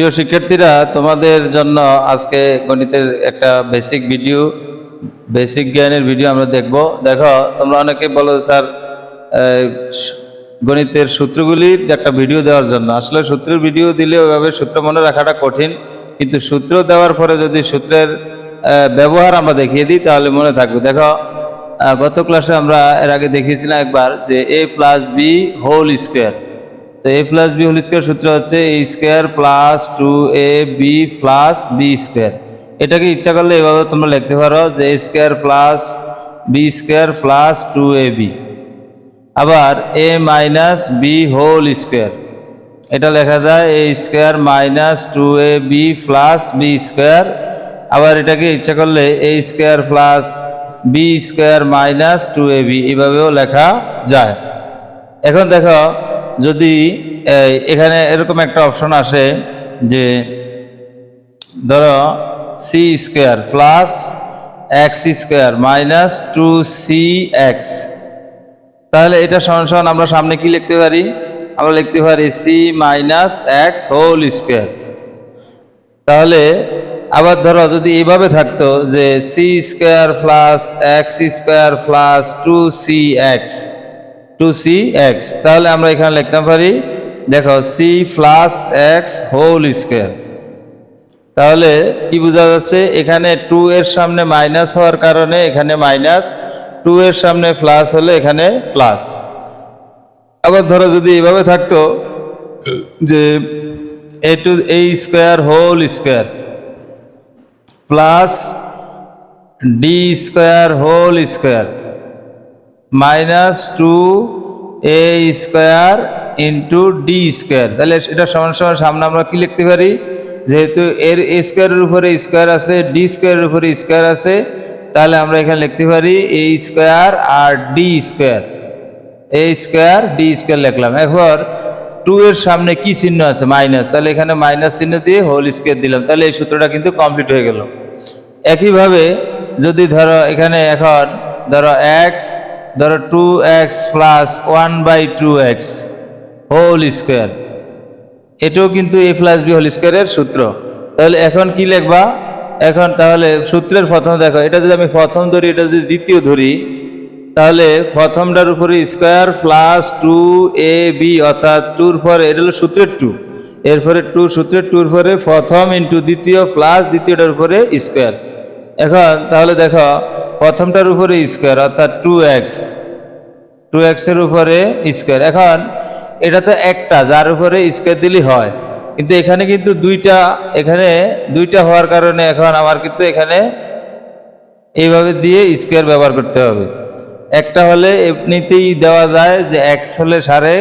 প্রিয় শিক্ষার্থীরা, তোমাদের জন্য আজকে গণিতের একটা বেসিক ভিডিও বেসিক জ্ঞানের ভিডিও আমরা দেখব। দেখো, তোমরা অনেকে বলো স্যার গণিতের সূত্রগুলির যে একটা ভিডিও দেওয়ার জন্য। আসলে সূত্রের ভিডিও দিলে ওইভাবে সূত্র মনে রাখাটা কঠিন, কিন্তু সূত্র দেওয়ার পরে যদি সূত্রের ব্যবহার আমরা দেখিয়ে দিই, তাহলে মনে থাকবে। দেখো গত ক্লাসে আমরা এর আগে দেখিয়েছিলাম একবার যে A plus B whole square তো A plus B whole square সূত্র হচ্ছে A square plus two A B plus B square এটাকে ইচ্ছা করলে এভাবে তোমরা লিখতে পারো যে A square plus B square plus two A B আবার A minus B whole square এটা লেখা যায় A square minus two A B plus B square আবার এটাকে ইচ্ছা করলে A square plus B square minus two A B এইভাবেও লেখা যায়। এখন দেখো যদি এখানে এরকম একটা অপশন আসে যে, ধরো C square plus X square minus two C X তাহলে এটা সমান সমান আমরা সামনে কি লিখতে পারি? আমরা লিখতে পারি C minus X whole square তাহলে, আবার ধরো, যদি এইভাবে থাকতো যে C square plus X square plus two C X two C X. তাহলে আমরা এখানে লিখতে পারি, দেখো C plus X whole square তাহলে কি বোঝা যাচ্ছে, এখানে টু এর সামনে মাইনাস হওয়ার কারণে এখানে মাইনাস টু এর সামনে প্লাস হলে এখানে প্লাস আবার ধরো যদি এইভাবে থাকতো যে A two A square whole square plus D square whole square minus two A square into D square. তাহলে এটা সমান সমান সামনে আমরা কি লিখতে পারি? যেহেতু এর স্কোয়ারের উপরে স্কোয়ার আছে, ডি স্কোয়ারের উপরে স্কোয়ার আছে, তাহলে আমরা এখানে লিখতে পারি এ square R D square. A square, D square লিখলাম। এরপর টু এর সামনে কি চিহ্ন আছে? মাইনাস। তাহলে এখানে মাইনাস চিহ্ন দিয়ে হোল স্কোয়ার দিলাম। তাহলে এই সূত্রটা কিন্তু কমপ্লিট হয়ে গেল। একইভাবে যদি ধরো এখানে এখন ধরো এক্স ধরো two X plus one by two X whole square এটাও কিন্তু এ প্লাস বি হোল স্কোয়ারের সূত্র। তাহলে এখন কি লিখবা? এখন তাহলে সূত্রের প্রথম দেখো, এটা যদি আমি প্রথম ধরি, এটা যদি দ্বিতীয় ধরি, তাহলে প্রথমটার উপরে square plus two A B অর্থাৎ টুর পরে, এটা হলো সূত্রের টু এরপরে টু সূত্রের টুর পরে প্রথম ইন্টু দ্বিতীয় প্লাস দ্বিতীয়টার উপরে স্কোয়ার এখন তাহলে দেখো প্রথমটার উপরে স্কোয়ার অর্থাৎ টু এক্স টু এক্সের উপরে স্কোয়ার এখন, এটা তো একটা, যার উপরে স্কোয়ার দিলেই হয়। কিন্তু এখানে কিন্তু দুইটা, এখানে দুইটা হওয়ার কারণে এখন আমার কিন্তু এখানে এইভাবে দিয়ে স্কোয়ার ব্যবহার করতে হবে। একটা হলে এমনিতেই দেওয়া যায় যে এক্স হলে সারে,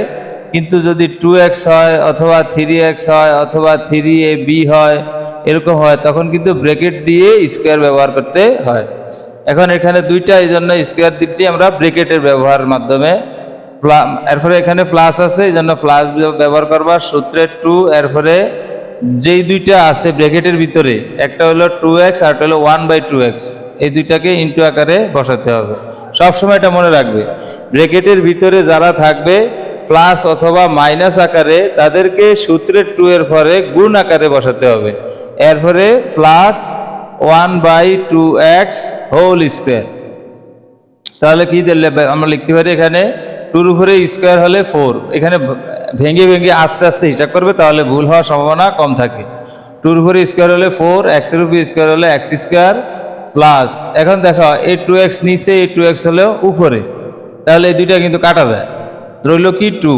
কিন্তু যদি টু এক্স হয় অথবা থ্রি এক্স হয় অথবা থ্রি এ বি হয়, এরকম হয়, তখন কিন্তু ব্রেকেট দিয়ে স্কোয়ার ব্যবহার করতে হয়। এখন এখানে দুইটা এই জন্য স্কোয়ার দিচ্ছি আমরা ব্রেকেটের ব্যবহারের মাধ্যমে। এরপরে এখানে প্লাস আছে এই জন্য প্লাস ব্যবহার করবা। সূত্রের টু এরপরে যেই দুইটা আছে ব্র্যাকেটের ভিতরে, একটা হলো টু এক্স আর একটা হলো ওয়ান বাই টু এক্স এই দুইটাকে ইন্টু আকারে বসাতে হবে। সবসময় এটা মনে রাখবে ব্র্যাকেটের ভিতরে যারা থাকবে প্লাস অথবা মাইনাস আকারে, তাদেরকে সূত্রের টু এর পরে গুণ আকারে বসাতে হবে। এরপরে plus one by two X whole square. তাহলে কি আমরা লিখতে পারি এখানে, টুর উপরে স্কোয়ার হলে ফোর। এখানে ভেঙে ভেঙে আস্তে আস্তে হিসাব করবে, তাহলে ভুল হওয়ার সম্ভাবনা কম থাকে। টুর উপরে স্কোয়ার হলে ফোর এক্সের উপরে স্কোয়ার হলে এক্স স্কোয়ার প্লাস। এখন দেখো এই টু এক্স নিচে এই টু এক্স হলেও উপরে। তাহলে এই দুইটা কিন্তু কাটা যায়। রইল কি টু?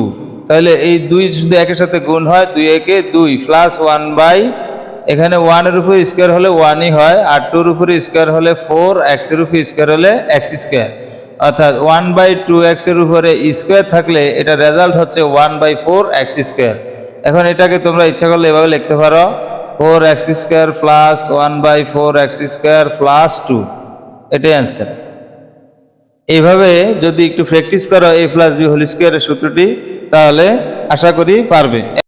তাহলে এই দুই যদি একের সাথে গুণ হয়, দুই একে দুই, প্লাস ওয়ান বাই এখানে ওয়ানের উপরে স্কোয়ার হলে ওয়ানই হয়, আর টুর উপরে স্কোয়ার হলে ফোর এক্সের উপরে স্কোয়ার হলে এক্স স্কোয়ার অর্থাৎ ওয়ান বাই টু এক্সের উপরে স্কোয়ার থাকলে এটা রেজাল্ট হচ্ছে one by four X square এখন এটাকে তোমরা ইচ্ছা করলে এভাবে লিখতে পারো। Four X square plus one by four X square plus two এটাই অ্যান্সার এইভাবে যদি একটু প্র্যাকটিস করো এ প্লাস বি হোল স্কোয়ারের সূত্রটি, তাহলে আশা করি পারবে।